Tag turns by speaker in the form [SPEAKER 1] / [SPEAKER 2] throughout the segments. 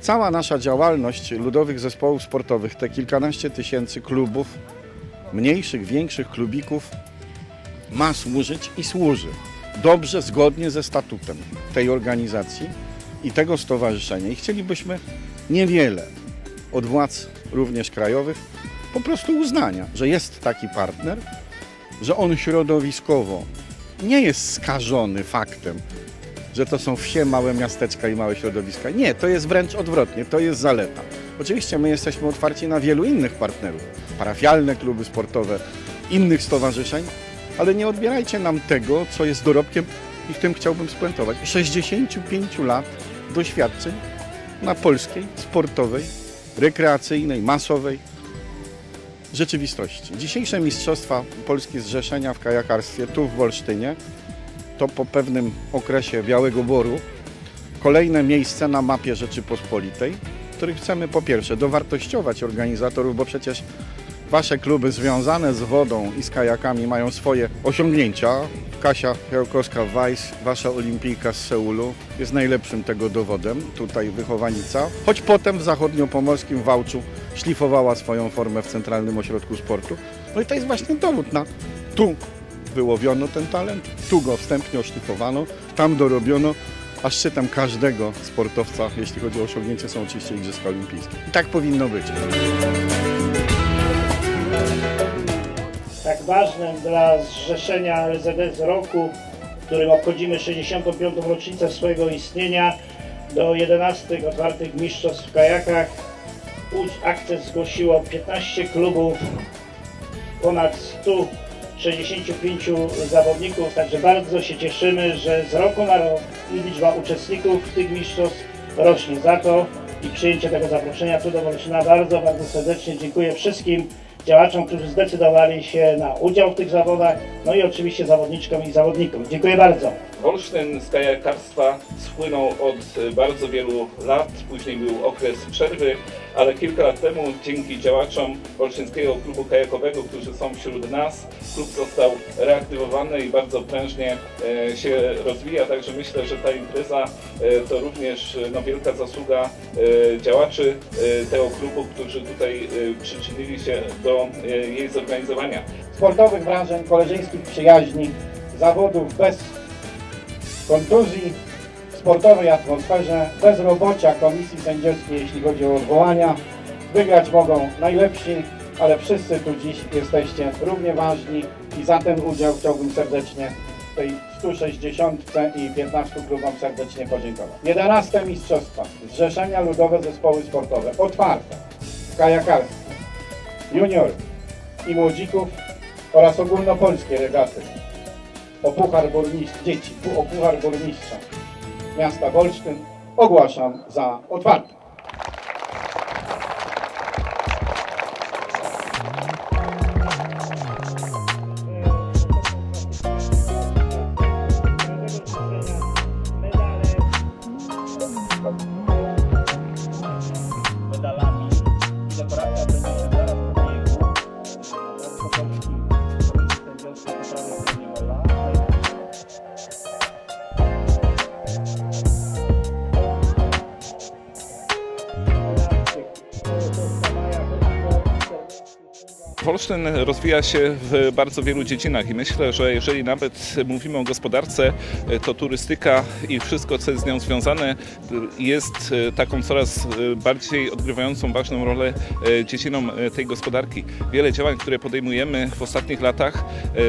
[SPEAKER 1] Cała nasza działalność ludowych zespołów sportowych, te kilkanaście tysięcy klubów, mniejszych, większych klubików, ma służyć i służy dobrze, zgodnie ze statutem tej organizacji i tego stowarzyszenia. I chcielibyśmy niewiele od władz również krajowych po prostu uznania, że jest taki partner, że on środowiskowo nie jest skażony faktem, że to są wsie, małe miasteczka i małe środowiska. Nie, to jest wręcz odwrotnie, to jest zaleta. Oczywiście my jesteśmy otwarci na wielu innych partnerów, parafialne kluby sportowe, innych stowarzyszeń, ale nie odbierajcie nam tego, co jest dorobkiem i w tym chciałbym spuentować. 65 lat doświadczeń na polskiej, sportowej, rekreacyjnej, masowej rzeczywistości. Dzisiejsze Mistrzostwa Polskie Zrzeszenia w kajakarstwie tu w Wolsztynie to po pewnym okresie Białego Boru kolejne miejsce na mapie Rzeczypospolitej, w których chcemy po pierwsze dowartościować organizatorów, bo przecież Wasze kluby związane z wodą i z kajakami mają swoje osiągnięcia. Kasia Fiałkowska-Weiss, Wasza olimpijka z Seulu jest najlepszym tego dowodem, tutaj wychowanica. Choć potem w zachodniopomorskim Wałczu szlifowała swoją formę w Centralnym Ośrodku Sportu. No i to jest właśnie dowód na tu wyłowiono ten talent, tu go wstępnie oszlifowano, tam dorobiono, a szczytem każdego sportowca, jeśli chodzi o osiągnięcie, są oczywiście Igrzyska Olimpijskie. I tak powinno być.
[SPEAKER 2] tak ważnym dla zrzeszenia LZS roku, w którym obchodzimy 65. rocznicę swojego istnienia, do 11 otwartych mistrzostw w kajakach. Akces zgłosiło 15 klubów, ponad 165 zawodników, także bardzo się cieszymy, że z roku na rok liczba uczestników tych mistrzostw rośnie. Za to i przyjęcie tego zaproszenia tu do Wolszyna bardzo, bardzo serdecznie dziękuję wszystkim działaczom, którzy zdecydowali się na udział w tych zawodach, no i oczywiście zawodniczkom i zawodnikom. Dziękuję bardzo.
[SPEAKER 3] Wolsztyn z kajakarstwa spłynął od bardzo wielu lat, później był okres przerwy, ale kilka lat temu dzięki działaczom Wolsztyńskiego Klubu Kajakowego, którzy są wśród nas, klub został reaktywowany i bardzo prężnie e, się rozwija, także myślę, że ta impreza e, to również e, no, wielka zasługa działaczy tego klubu, którzy tutaj przyczynili się do jej zorganizowania.
[SPEAKER 2] Sportowych wrażeń, koleżeńskich przyjaźni, zawodów bez kontuzji, sportowej atmosferze, bezrobocia komisji sędziowskiej, jeśli chodzi o odwołania. Wygrać mogą najlepsi, ale wszyscy tu dziś jesteście równie ważni i za ten udział chciałbym serdecznie tej 160 i 15 klubom serdecznie podziękować. 11 Mistrzostwa. Zrzeszenia Ludowe Zespoły Sportowe. Otwarte. W kajakarstwie, juniorów i młodzików oraz ogólnopolskie regaty. O Puchar dzieci. O Puchar Burmistrza miasta Wolsztyn ogłaszam za otwarte. medalami i się.
[SPEAKER 3] Wolsztyn rozwija się w bardzo wielu dziedzinach i myślę, że jeżeli nawet mówimy o gospodarce, to turystyka i wszystko, co jest z nią związane, jest taką coraz bardziej odgrywającą ważną rolę dziedziną tej gospodarki. Wiele działań, które podejmujemy w ostatnich latach,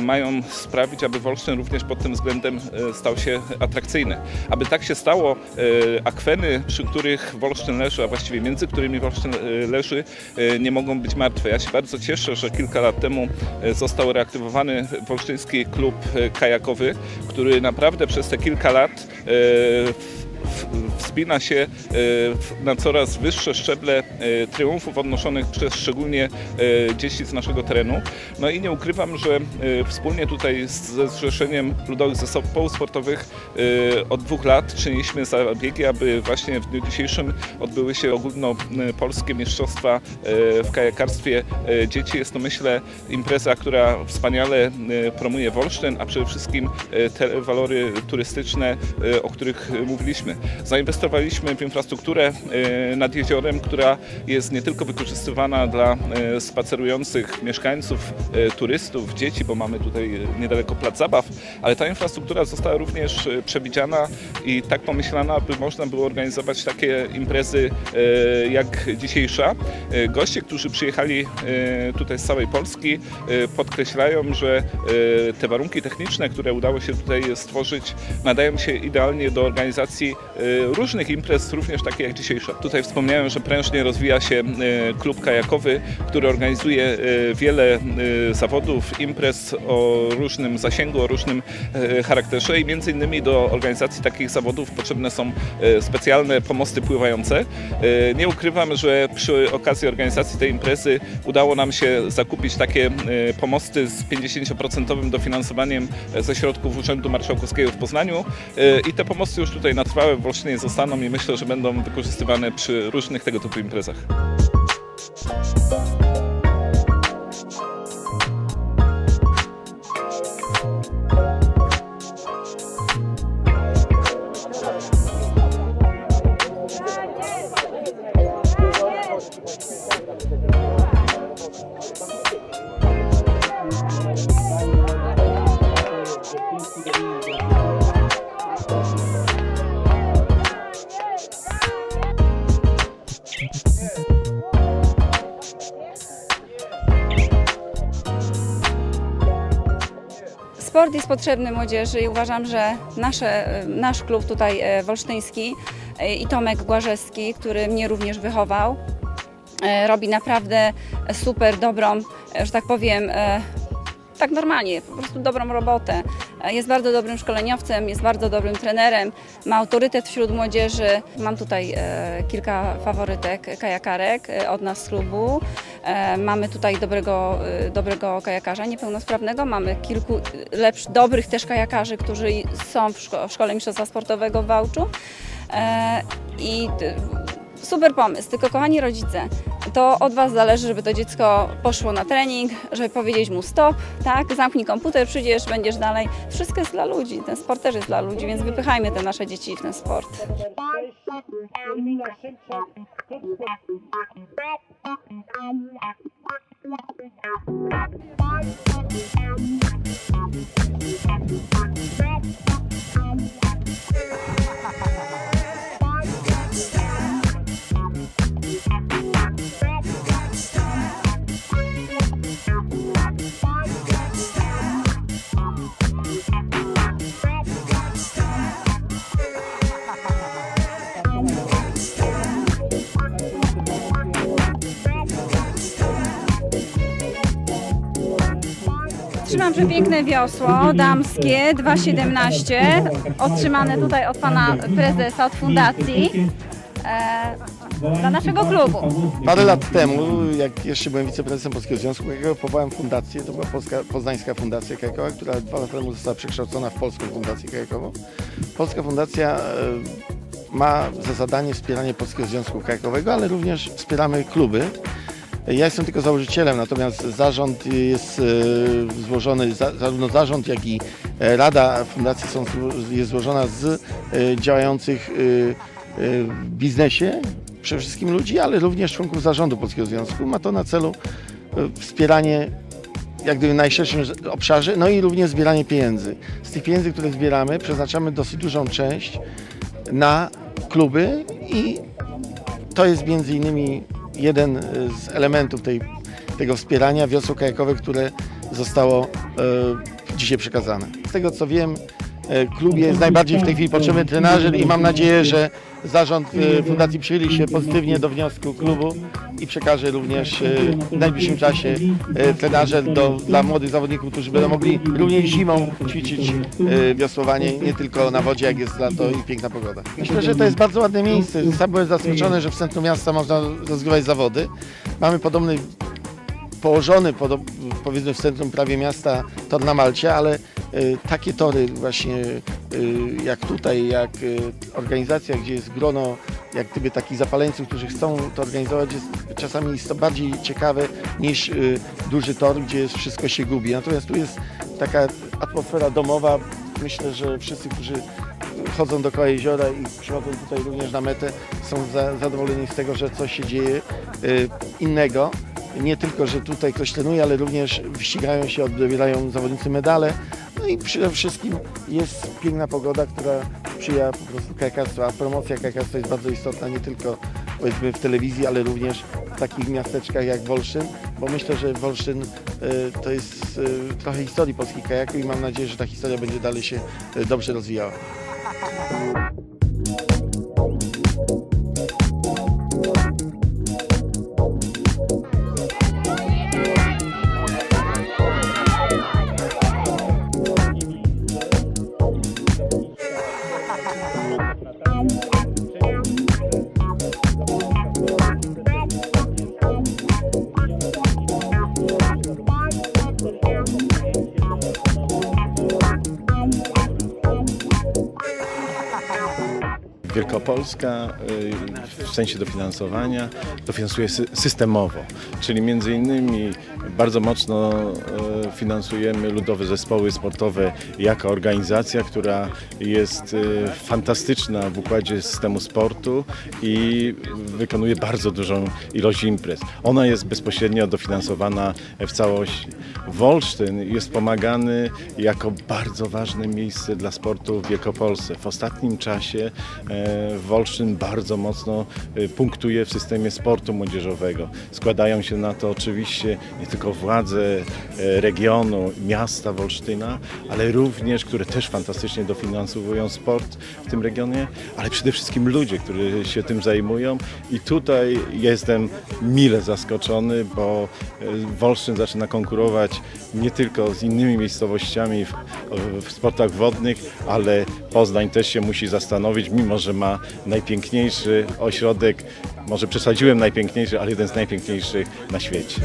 [SPEAKER 3] mają sprawić, aby Wolsztyn również pod tym względem stał się atrakcyjny. Aby tak się stało, akweny, przy których Wolsztyn leży, a właściwie między którymi Wolsztyn leży, nie mogą być martwe. Ja się bardzo cieszę, że kilka lat temu e, został reaktywowany Wolsztyński Klub e, Kajakowy, który naprawdę przez te kilka lat e, wspina się e, na coraz wyższe szczeble e, triumfów odnoszonych przez szczególnie e, dzieci z naszego terenu. No i nie ukrywam, że wspólnie tutaj ze Zrzeszeniem Ludowych Zespołów Sportowych od dwóch lat czyniliśmy zabiegi, aby właśnie w dniu dzisiejszym odbyły się ogólnopolskie mistrzostwa w kajakarstwie dzieci. Jest to myślę impreza, która wspaniale promuje Wolsztyn, a przede wszystkim te walory turystyczne, o których mówiliśmy. Zainwestowaliśmy w infrastrukturę e, nad jeziorem, która jest nie tylko wykorzystywana dla e, spacerujących mieszkańców, e, turystów, dzieci, bo mamy tutaj niedaleko plac zabaw, ale ta infrastruktura została również przewidziana i tak pomyślana, by można było organizować takie imprezy jak dzisiejsza. Goście, którzy przyjechali tutaj z całej Polski podkreślają, że te warunki techniczne, które udało się tutaj stworzyć, nadają się idealnie do organizacji różnych imprez, również takie jak dzisiejsza. Tutaj wspomniałem, że prężnie rozwija się e, klub kajakowy, który organizuje e, wiele zawodów, imprez o różnym zasięgu, o różnym charakterze i między innymi do organizacji takich zawodów potrzebne są specjalne pomosty pływające. Nie ukrywam, że przy okazji organizacji tej imprezy udało nam się zakupić takie pomosty z 50% dofinansowaniem e, ze środków Urzędu Marszałkowskiego w Poznaniu i te pomosty już tutaj na trwałe w Olsztynie zostaną i myślę, że będą wykorzystywane przy różnych tego typu imprezach.
[SPEAKER 4] Sport jest potrzebny młodzieży i uważam, że nasze, nasz klub tutaj e, wolsztyński e, i Tomek Głażewski, który mnie również wychował, e, robi naprawdę super dobrą, że tak powiem, tak normalnie, po prostu dobrą robotę. E, Jest bardzo dobrym szkoleniowcem, jest bardzo dobrym trenerem, ma autorytet wśród młodzieży. Mam tutaj e, kilka faworytek kajakarek e, od nas z klubu. Mamy tutaj dobrego, dobrego kajakarza niepełnosprawnego, mamy kilku lepszych, dobrych też kajakarzy, którzy są w, szko- w Szkole Mistrzostwa Sportowego w Wałczu. I super pomysł, tylko kochani rodzice, to od Was zależy, żeby to dziecko poszło na trening, żeby powiedzieć mu stop, tak, zamknij komputer, przyjdziesz, będziesz dalej. Wszystko jest dla ludzi, ten sport też jest dla ludzi, więc wypychajmy te nasze dzieci w ten sport. Przepiękne wiosło damskie 2.17, otrzymane tutaj od pana prezesa od fundacji e, dla naszego klubu.
[SPEAKER 5] Parę lat temu, jak jeszcze byłem wiceprezesem Polskiego Związku Kajakowego, powołałem fundację, to była Polska, Poznańska Fundacja Kajakowa, która dwa lata temu została przekształcona w Polską Fundację Kajakową. Polska Fundacja e, ma za zadanie wspieranie Polskiego Związku Kajakowego, ale również wspieramy kluby. Ja jestem tylko założycielem, natomiast zarząd jest e, złożony, za, zarówno zarząd, jak i e, Rada Fundacji są, jest złożona z e, działających w biznesie, przede wszystkim ludzi, ale również członków zarządu Polskiego Związku. Ma to na celu wspieranie jak gdyby najszerszym obszarze, no i również zbieranie pieniędzy. Z tych pieniędzy, które zbieramy, przeznaczamy dosyć dużą część na kluby i to jest między innymi jeden e, z elementów tej, tego wspierania wiosło kajakowe, które zostało e, dzisiaj przekazane. Z tego co wiem, e, klubie jest najbardziej w tej chwili potrzebny trenażer i mam nadzieję, że zarząd e, fundacji przychyli się pozytywnie do wniosku klubu i przekaże również e, w najbliższym czasie e, trenażer do, dla młodych zawodników, którzy będą mogli również zimą ćwiczyć wiosłowanie nie tylko na wodzie, jak jest lato i piękna pogoda. Myślę, że to jest bardzo ładne miejsce. Sam byłem zaskoczony, że w centrum miasta można rozgrywać zawody. Mamy podobny położony powiedzmy w centrum prawie miasta tor na Malcie, ale y, takie tory właśnie y, jak tutaj, jak y, organizacja, gdzie jest grono jak gdyby takich zapaleńców, którzy chcą to organizować, jest czasami jest to bardziej ciekawe niż y, duży tor, gdzie wszystko się gubi. Natomiast tu jest taka atmosfera domowa. Myślę, że wszyscy, którzy chodzą dookoła jeziora i przychodzą tutaj również na metę, są za, zadowoleni z tego, że coś się dzieje y, innego. Nie tylko, że tutaj ktoś trenuje, ale również ścigają się, odbierają zawodnicy medale. No i przede wszystkim jest piękna pogoda, która sprzyja po prostu kajakarstwu, a promocja kajakarstwa jest bardzo istotna nie tylko powiedzmy w telewizji, ale również w takich miasteczkach jak Wolsztyn, bo myślę, że Wolsztyn y, to jest y, trochę historii polskich kajaków i mam nadzieję, że ta historia będzie dalej się y, dobrze rozwijała.
[SPEAKER 6] Wielkopolska y, w sensie dofinansowania dofinansuje sy- systemowo, czyli między innymi bardzo mocno y, finansujemy ludowe zespoły sportowe jako organizacja, która jest y, fantastyczna w układzie systemu sportu i wykonuje bardzo dużą ilość imprez. Ona jest bezpośrednio dofinansowana w całości. Wolsztyn jest pomagany jako bardzo ważne miejsce dla sportu w Wielkopolsce. W ostatnim czasie e, Wolsztyn bardzo mocno e, punktuje w systemie sportu młodzieżowego. Składają się na to oczywiście nie tylko władze e, regionu, miasta Wolsztyna, ale również, które też fantastycznie dofinansowują sport w tym regionie, ale przede wszystkim ludzie, którzy się tym zajmują i tutaj jestem mile zaskoczony, bo e, Wolsztyn zaczyna konkurować nie tylko z innymi miejscowościami w, w sportach wodnych, ale Poznań też się musi zastanowić, mimo że ma najpiękniejszy ośrodek, może przesadziłem najpiękniejszy, ale jeden z najpiękniejszych na świecie.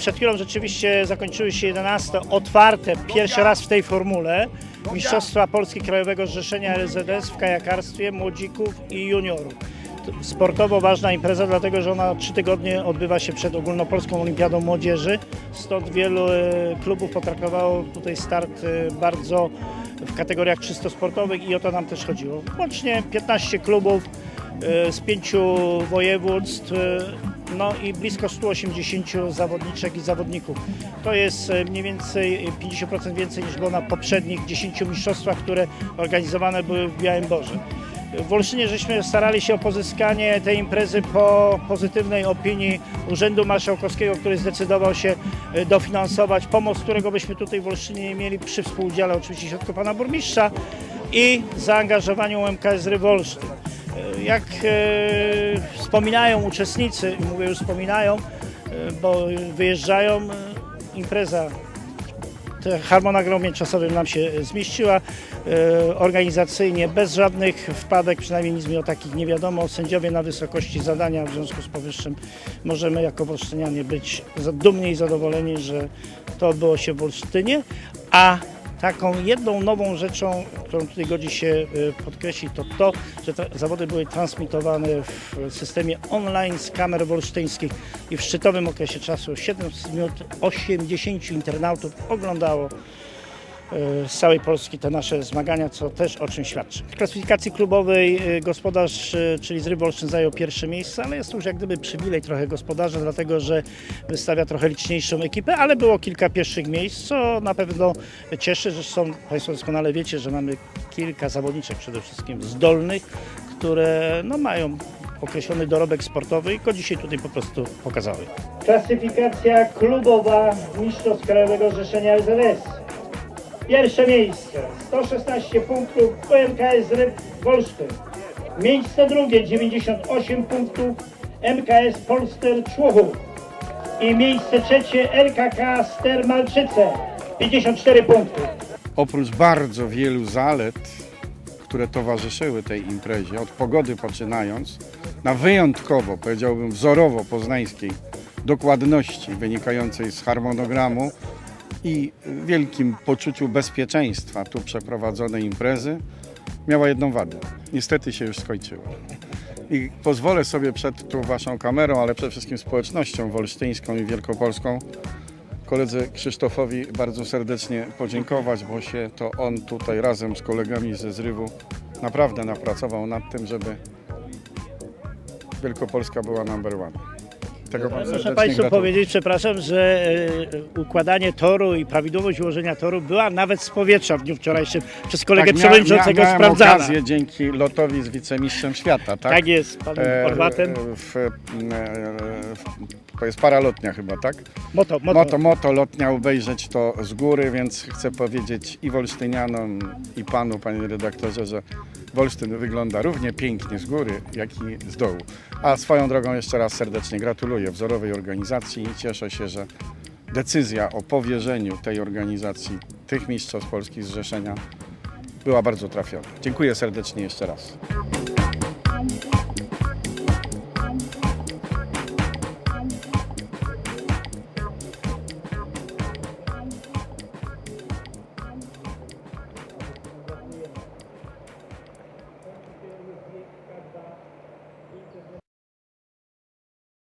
[SPEAKER 7] Przed chwilą rzeczywiście zakończyły się 11 otwarte, pierwszy raz w tej formule, Mistrzostwa Polski Krajowego Zrzeszenia LZS w kajakarstwie młodzików i juniorów. To Sportowo ważna impreza, dlatego że ona trzy tygodnie odbywa się przed ogólnopolską olimpiadą młodzieży. Stąd wielu e, klubów potraktowało tutaj start e, bardzo w kategoriach czysto sportowych i o to nam też chodziło. Łącznie 15 klubów e, z pięciu województw, no i blisko 180 zawodniczek i zawodników. To jest e, mniej więcej 50% więcej niż było na poprzednich 10 mistrzostwach, które organizowane były w Białym Borze. W Olsztynie żeśmy starali się o pozyskanie tej imprezy po pozytywnej opinii Urzędu Marszałkowskiego, który zdecydował się e, dofinansować pomoc, którego byśmy tutaj w Olsztynie nie mieli przy współudziale oczywiście środków pana burmistrza i zaangażowaniu MKS Wolsztyn. E, Jak e, wspominają uczestnicy, mówię już wspominają, e, bo wyjeżdżają, impreza harmonogramie czasowym nam się zmieściła. Organizacyjnie bez żadnych wpadek, przynajmniej nic mi o takich nie wiadomo. Sędziowie na wysokości zadania, w związku z powyższym możemy jako wolsztynianie być dumni i zadowoleni, że to odbyło się w Olsztynie. A taką jedną nową rzeczą, którą tutaj godzi się e, podkreślić, to to, że zawody były transmitowane w systemie online z kamer wolsztyńskich. I w szczytowym okresie czasu 780 internautów oglądało z całej Polski te nasze zmagania, co też o czym świadczy. W klasyfikacji klubowej e, gospodarz, e, czyli z Rybolszczyn zajął pierwsze miejsce, ale jest to już jak gdyby przywilej trochę gospodarza, dlatego że wystawia trochę liczniejszą ekipę, ale było kilka pierwszych miejsc, co na pewno cieszy. Zresztą Państwo doskonale wiecie, że mamy kilka zawodniczek przede wszystkim zdolnych, które no, mają określony dorobek sportowy i go dzisiaj tutaj po prostu pokazały. Klasyfikacja klubowa Mistrzostw Krajowego Zrzeszenia LZS. Pierwsze miejsce, 116 punktów, UMKS Ryb Wolsztyn. Miejsce drugie, 98 punktów, MKS Polster Człuchów i miejsce trzecie LKK Ster Malczyce 54 punkty.
[SPEAKER 1] Oprócz bardzo wielu zalet, które towarzyszyły tej imprezie, od pogody poczynając, na wyjątkowo, powiedziałbym wzorowo poznańskiej dokładności wynikającej z harmonogramu i wielkim poczuciu bezpieczeństwa tu przeprowadzonej imprezy, miała jedną wadę. Niestety się już skończyła. I pozwolę sobie przed tą waszą kamerą, ale przede wszystkim społecznością wolsztyńską i wielkopolską koledze Krzysztofowi bardzo serdecznie podziękować, bo się to on tutaj razem z kolegami ze zrywu naprawdę napracował nad tym, żeby Wielkopolska była number one. Tego wam
[SPEAKER 7] Muszę Państwu powiedzieć, przepraszam, że e, układanie toru i prawidłowość ułożenia toru była nawet z powietrza w dniu wczorajszym przez kolegę
[SPEAKER 1] Tak,
[SPEAKER 7] przewodniczącego
[SPEAKER 1] mia- miałem
[SPEAKER 7] sprawdzana.
[SPEAKER 1] okazję dzięki lotowi z wicemistrzem świata, tak?
[SPEAKER 7] Tak jest, panem
[SPEAKER 1] E,
[SPEAKER 7] Orwatem.
[SPEAKER 1] W, e, w, to jest paralotnia chyba, tak?
[SPEAKER 7] Moto, moto.
[SPEAKER 1] Moto, moto, lotnia, obejrzeć to z góry, więc chcę powiedzieć i Wolsztynianom, i panu, panie redaktorze, że Wolsztyn wygląda równie pięknie z góry, jak i z dołu. A swoją drogą jeszcze raz serdecznie gratuluję wzorowej organizacji i cieszę się, że decyzja o powierzeniu tej organizacji, tych mistrzostw Polski zrzeszenia była bardzo trafiona. Dziękuję serdecznie jeszcze raz.